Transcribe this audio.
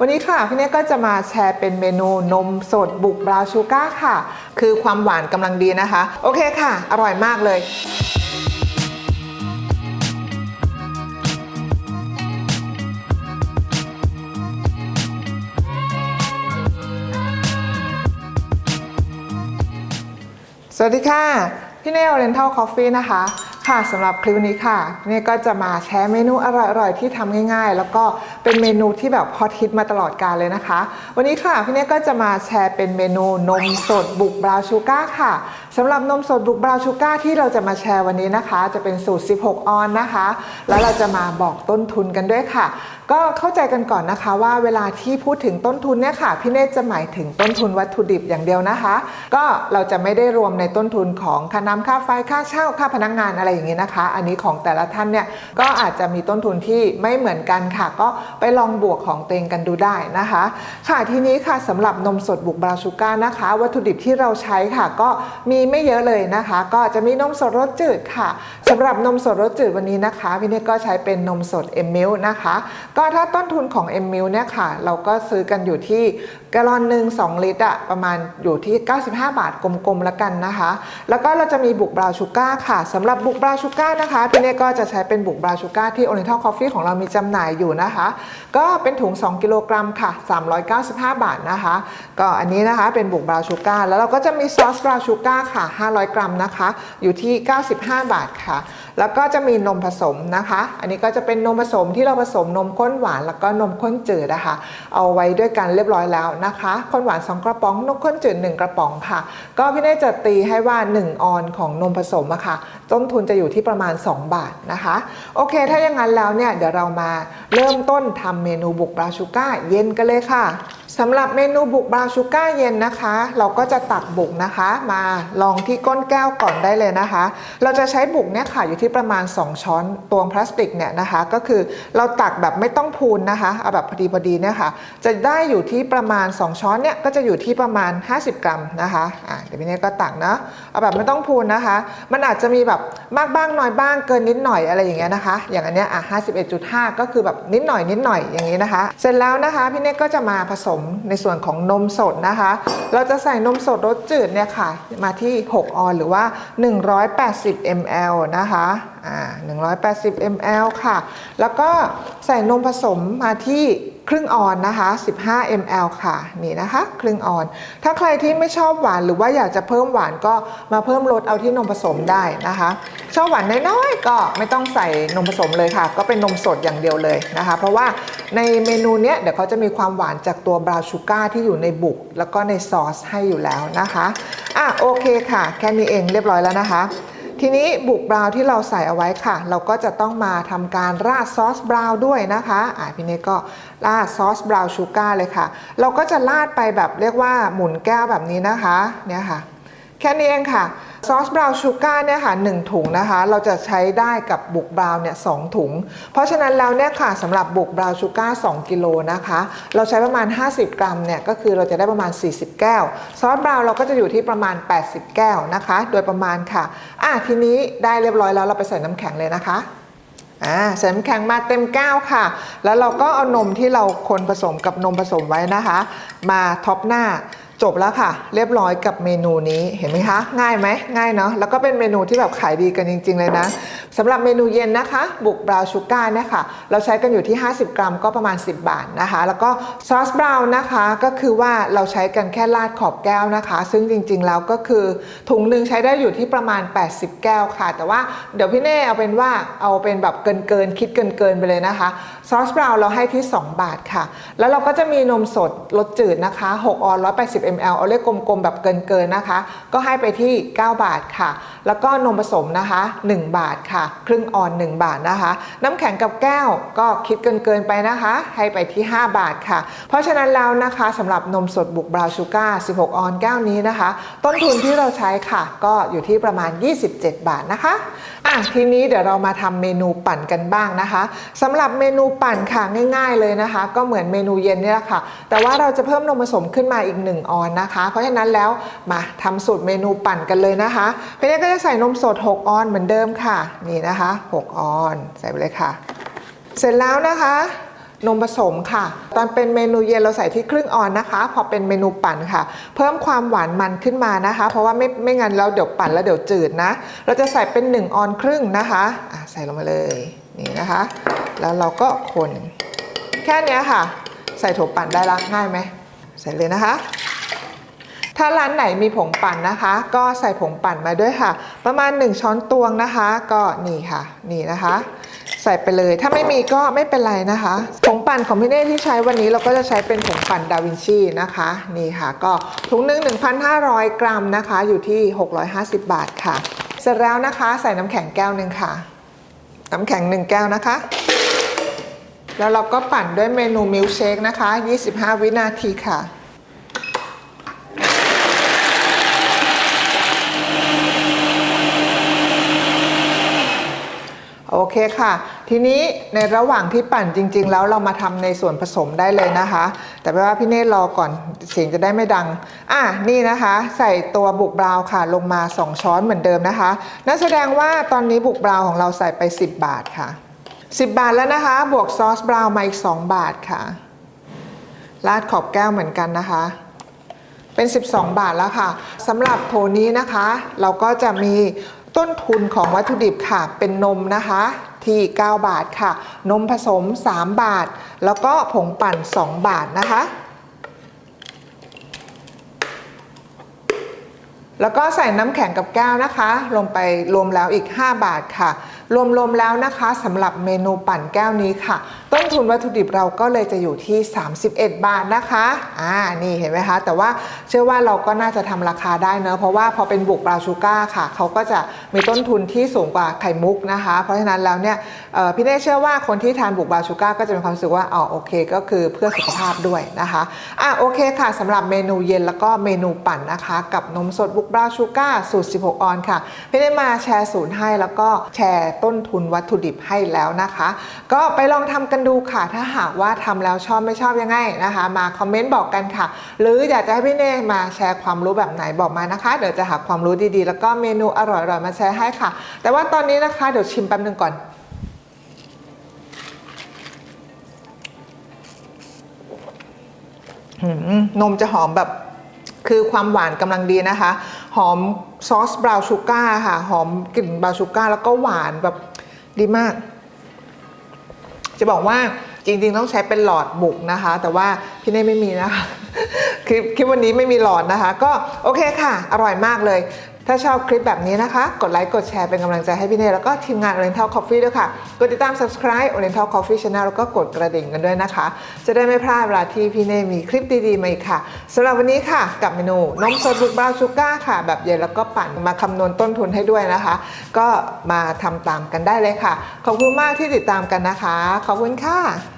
วันนี้ค่ะพี่เนยก็จะมาแชร์เป็นเมนูนมสดบุกบราวชูก้าร์ค่ะ คือความหวานกำลังดีนะคะ โอเคค่ะ อร่อยมากเลยสวัสดีค่ะ พี่เนย Oriental Coffee นะคะ ค่ะสำหรับคลิปนี้ค่ะพี่เนยก็จะมาแชร์เมนูอร่อยๆ ที่ทำง่ายๆ แล้วก็ เป็นเมนูที่แบบฮอตฮิตมาตลอดกาลเลยนะคะ วันนี้ค่ะพี่เนยก็จะมาแชร์เป็นเมนูนมสดบุกบราวชูก้าค่ะสำหรับนมสดบุกบราวชูก้าที่เราจะมาแชร์วันนี้นะคะ จะเป็นสูตร 16 ออนนะคะ แล้วเราจะมาบอกต้นทุนกันด้วยค่ะ ก็เข้าใจกันก่อนนะคะว่าเวลาที่พูดถึงต้นทุนเนี่ยค่ะพี่เนตจะหมายถึงต้นทุนวัตถุดิบอย่างเดียวนะคะ ก็เราจะไม่ได้รวมในต้นทุนของค่าน้ำค่าไฟค่าเช่าค่าพนักงานอะไรอย่างนี้นะคะ อันนี้ของแต่ละท่านเนี่ยก็อาจจะมีต้นทุนที่ไม่เหมือนกันค่ะ ก็ไปลองบวกของเตงกันดูได้นะคะ ค่ะทีนี้ค่ะสำหรับนมสดบุกบราชูการ์นะคะ วัตถุดิบที่เราใช้ค่ะก็มีไม่เยอะเลยนะคะ ก็จะมีนมสดรสจืดค่ะสำหรับนมสดรสจืดวันนี้นะคะพี่เน่ก็ใช้เป็นนมสดเอ็มมิลนะคะ ก็ถ้าต้นทุนของเอมิลเนี่ยค่ะ เราก็ซื้อกันอยู่ที่แกลลอนหนึ่ง2 ลิตรอะประมาณอยู่ที่ 95 บาทกลมๆแล้วกันนะคะ แล้วก็เราจะมีบุกบราวชูก้าค่ะสำหรับบุกบราวชูก้านะคะพี่เน่ก็จะใช้เป็นบุกบราวชูก้าที่ Oriental Coffee ของเรามีจำหน่ายอยู่นะคะ ก็เป็นถุง 2 กิโลกรัมค่ะ 395 บาทนะคะ ก็อันนี้นะคะเป็นบุกบราวชูก้าแล้วเราก็จะมีซอสบราวชูก้าค่ะ 500 กรัมนะคะ อยู่ที่ 95 บาทค่ะ แล้วก็จะมีนมผสมนะคะ อันนี้ก็จะเป็นนมผสมที่เราผสมนมข้นหวาน แล้วก็นมข้นจืดนะคะ เอาไว้ด้วยกันเรียบร้อยแล้วนะคะคนหวาน 2 กระป๋องนมข้นจืด1กระป๋องค่ะ ก็พี่เน่จะตีให้ว่า 1 ออนของนมผสมอะค่ะต้นทุนจะอยู่ที่ประมาณ 2 บาทนะคะ โอเค ถ้าอย่างนั้นแล้วเนี่ยเดี๋ยวเรามาเริ่มต้นทำเมนูบุกบราชูก้าเย็นกันเลยค่ะ สำหรับเมนูบุกบราวน์ชูก้าเย็นนะคะ เราก็จะตักบุกนะคะ มาลองที่ก้นแก้วก่อนได้เลยนะคะ เราจะใช้บุกเนี่ยค่ะอยู่ที่ประมาณ 2 ช้อนตวงพลาสติกเนี่ยนะคะ ก็คือเราตักแบบไม่ต้องพูนนะคะเอาแบบพอดีพอดีเนี่ยค่ะ จะได้อยู่ที่ประมาณ 2 ช้อนเนี่ยก็จะอยู่ที่ประมาณ 50 กรัมนะคะอะเดี๋ยวพี่เน่ก็ตักนะเอาแบบไม่ต้องพูนนะคะ มันอาจจะมีแบบมากบ้างน้อยบ้างเกินนิดหน่อยอะไรอย่างเงี้ยนะคะ อย่างอันเนี้ยอะ51.5ก็คือแบบนิดหน่อยนิดหน่อยอย่างนี้นะคะ เสร็จแล้วนะคะพี่เน่ก็จะมาผสมในส่วนของนมสดนะคะ เราจะใส่นมสดรสจืดเนี่ยค่ะ มาที่ 6 ออนหรือว่า 180 ml นะคะอ่า180 ml ค่ะ แล้วก็ใส่นมผสมมาที่ครึ่งออนนะคะ 15 ml ค่ะนี่นะคะ ครึ่งออน ถ้าใครที่ไม่ชอบหวานหรือว่าอยากจะเพิ่มหวานก็มาเพิ่มรสเอาที่นมผสมได้นะคะ ชอบหวานน้อยๆก็ไม่ต้องใส่นมผสมเลยค่ะ ก็เป็นนมสดอย่างเดียวเลยนะคะ เพราะว่า ในเมนูเนี้ยเดี๋ยวเขาจะมีความหวานจากตัวบราวชูการ์ที่อยู่ในบุก แล้วก็ในซอสให้อยู่แล้วนะคะอะโอเคค่ะ แค่นี้เองเรียบร้อยแล้วนะคะ ทีนี้บุกบราวที่เราใส่เอาไว้ค่ะ เราก็จะต้องมาทำการราดซอสบราวด้วยนะคะอ่าพี่เนก็ราดซอสบราวชูการ์เลยค่ะ เราก็จะราดไปแบบเรียกว่าหมุนแก้วแบบนี้นะคะเนี่ยค่ะ แค่นี้เองค่ะ ซอสบราวน์ชูการ์เนี่ยค่ะหนึ่งถุงนะคะ เราจะใช้ได้กับบุกบราวน์เนี่ยสองถุง เพราะฉะนั้นแล้วเนี่ยค่ะสำหรับบุกบราวน์ชูการ์2กิโลนะคะ เราใช้ประมาณ 50 กรัมเนี่ยก็คือเราจะได้ประมาณ 40 แก้ว ซอสบราวน์เราก็จะอยู่ที่ประมาณ 80 แก้วนะคะ โดยประมาณค่ะอะทีนี้ได้เรียบร้อยแล้วเราไปใส่น้ำแข็งเลยนะคะอ่าใส่น้ำแข็งมาเต็มแก้วค่ะ แล้วเราก็เอานมที่เราคนผสมกับนมผสมไว้นะคะ มาท็อปหน้า จบแล้วค่ะ เรียบร้อยกับเมนูนี้เห็นไหมคะ ง่ายไหมง่ายเนาะแล้วก็เป็นเมนูที่แบบขายดีกันจริง ๆ เลยนะสำหรับเมนูเย็นนะคะ บุกบราวชูการ์เนี่ยค่ะเราใช้กันอยู่ที่ 50 กรัมก็ประมาณ 10 บาทนะคะ แล้วก็ซอสบราวน์นะคะก็คือว่าเราใช้กันแค่ราดขอบแก้วนะคะ ซึ่งจริงๆแล้วก็คือถุงหนึ่งใช้ได้อยู่ที่ประมาณ 80 แก้วค่ะ แต่ว่าเดี๋ยวพี่เน่เอาเป็นว่าเอาเป็นแบบเกินเกินๆคิดเกินเกินๆไปเลยนะคะซอสบราวน์เราให้ที่ 2 บาทค่ะ แล้วเราก็จะมีนมสดรสจืดนะคะ6ออน ml เอาเลขกลมๆแบบเกินๆนะคะ ก็ให้ไปที่ 9 บาทค่ะ แล้วก็นมผสมนะคะ 1 บาทค่ะ ครึ่งออน 1 บาทนะคะ น้ำแข็งกับแก้วก็คิดเกินๆไปนะคะ ให้ไปที่ 5 บาทค่ะ เพราะฉะนั้นแล้วนะคะสำหรับนมสดบุกบราวชูการ์16 ออนแก้วนี้นะคะ ต้นทุนที่เราใช้ค่ะ ก็อยู่ที่ประมาณ 27 บาทนะคะอะทีนี้เดี๋ยวเรามาทำเมนูปั่นกันบ้างนะคะสำหรับเมนูปั่นค่ะง่าย ๆเลยนะคะ ก็เหมือนเมนูเย็นนี่แหละค่ะ แต่ว่าเราจะเพิ่มนมผสมขึ้นมาอีก1ออนนะคะ เพราะฉะนั้นแล้วมาทำสูตรเมนูปั่นกันเลยนะคะเพี่เน่ก็จะใส่นมสด 6 ออนเหมือนเดิมค่ะนี่นะคะ 6 ออนใส่ไปเลยค่ะ เสร็จแล้วนะคะนมผสมค่ะ ตอนเป็นเมนูเย็นเราใส่ที่ครึ่งออนนะคะ พอเป็นเมนูปั่นค่ะ เพิ่มความหวานมันขึ้นมานะคะ เพราะว่าไม่ไม่งั้นเราเดี๋ยวปั่นแล้วเดี๋ยวจืดนะ เราจะใส่เป็น 1 ออนครึ่งนะคะะใส่ลงมาเลยนี่นะคะ แล้วเราก็คน แค่นี้ค่ะ ใส่ถั่วปั่นได้ละง่ายไหมใส่เลยนะคะ ถ้าร้านไหนมีผงปั่นนะคะ ก็ใส่ผงปั่นมาด้วยค่ะ ประมาณ 1 ช้อนตวงนะคะ ก็นี่ค่ะ นี่นะคะ ใส่ไปเลย ถ้าไม่มีก็ไม่เป็นไรนะคะ ผงปั่นของพี่เน่ที่ใช้วันนี้เราก็จะใช้เป็นผงปั่นดาวินชีนะคะ นี่ค่ะ ก็ถุงหนึ่ง1,500 กรัมนะคะ อยู่ที่ 650 บาทค่ะ เสร็จแล้วนะคะใส่น้ำแข็งแก้วหนึ่งค่ะ น้ำแข็ง1แก้วนะคะแล้วเราก็ปั่นด้วยเมนูมิลเชคนะคะ 25 วินาทีค่ะ โอเคค่ะ ทีนี้ในระหว่างที่ปั่นจริง ๆ แล้วเรามาทำในส่วนผสมได้เลยนะคะ แต่ว่าพี่เนตรอก่อนเสียงจะได้ไม่ดัง อะนี่นะคะ ใส่ตัวบุกบราว์ค่ะ ลงมา 2 ช้อนเหมือนเดิมนะคะนั่นแสดงว่าตอนนี้บุกบราว์ของเราใส่ไป 10 บาทค่ะ 10 บาทแล้วนะคะ บวกซอสบราวน์มาอีก 2 บาทค่ะราดขอบแก้วเหมือนกันนะคะ เป็น 12 บาทแล้วค่ะสำหรับโถนี้นะคะ เราก็จะมี ต้นทุนของวัตถุดิบค่ะ เป็นนมนะคะที่ 9 บาทค่ะ นมผสม 3 บาท แล้วก็ผงปั่น 2 บาทนะคะ แล้วก็ใส่น้ำแข็งกับแก้วนะคะลงไปรวมแล้วอีก 5 บาทค่ะ รวมๆแล้วนะคะสำหรับเมนูปั่นแก้วนี้ค่ะ ต้นทุนวัตถุดิบเราก็เลยจะอยู่ที่ 31 บาทนะคะอ่านี่เห็นไหมคะ แต่ว่าเชื่อว่าเราก็น่าจะทำราคาได้เนอะเพราะว่าพอเป็นบุกบราวชูการ์ค่ะ เขาก็จะมีต้นทุนที่สูงกว่าไข่มุกนะคะ เพราะฉะนั้นแล้วเนี่ยพี่เน่เชื่อว่าคนที่ทานบุกบราวชูการ์ก็จะมีความรู้สึกว่าอ๋อโอเค ก็คือเพื่อสุขภาพด้วยนะคะอะโอเคค่ะสำหรับเมนูเย็นแล้วก็เมนูปั่นนะคะ กับนมสดบุกบราวชูการ์สูตร 16 ออนค่ะพี่ได้มาแชร์สูตรให้แล้วก็แชร์ต้นทุนวัตถุดิบให้แล้วนะคะ ก็ไปลองทำกันดูค่ะ ถ้าหากว่าทำแล้วชอบไม่ชอบยังไงนะคะ มาคอมเมนต์บอกกันค่ะ หรืออยากจะให้พี่เน่มาแชร์ความรู้แบบไหนบอกมานะคะ เดี๋ยวจะหาความรู้ดีๆ แล้วก็เมนูอร่อยๆมาแชร์ให้ค่ะ แต่ว่าตอนนี้นะคะเดี๋ยวชิมแป๊บนึงก่อนนมจะหอมแบบคือความหวานกำลังดีนะคะ หอมซอสบราวน์ชูการ์ค่ะ หอมกลิ่นบราวน์ชูการ์แล้วก็หวานแบบดีมาก จะบอกว่าจริงๆ ต้องใช้เป็นหลอดบุกนะคะ แต่ว่าพี่เน่ไม่มีนะคะคลิปคลิปวันนี้ไม่มีหลอดนะคะ ก็โอเคค่ะ อร่อยมากเลย ถ้าชอบคลิปแบบนี้นะคะ กดไลค์ กดแชร์เป็นกำลังใจให้พี่เน่แล้วก็ทีมงาน Oriental Coffee ด้วยค่ะ กดติดตาม subscribe Oriental Coffee Channel แล้วก็กดกระดิ่งกันด้วยนะคะ จะได้ไม่พลาดเวลาที่พี่เน่มีคลิปดีๆมาอีกค่ะสำหรับวันนี้ค่ะ กับเมนูนมสดบุกบราวชูการ์ค่ะ แบบเย็นแล้วก็ปั่นมาคำนวณต้นทุนให้ด้วยนะคะ ก็มาทำตามกันได้เลยค่ะ ขอบคุณมากที่ติดตามกันนะคะ ขอบคุณค่ะ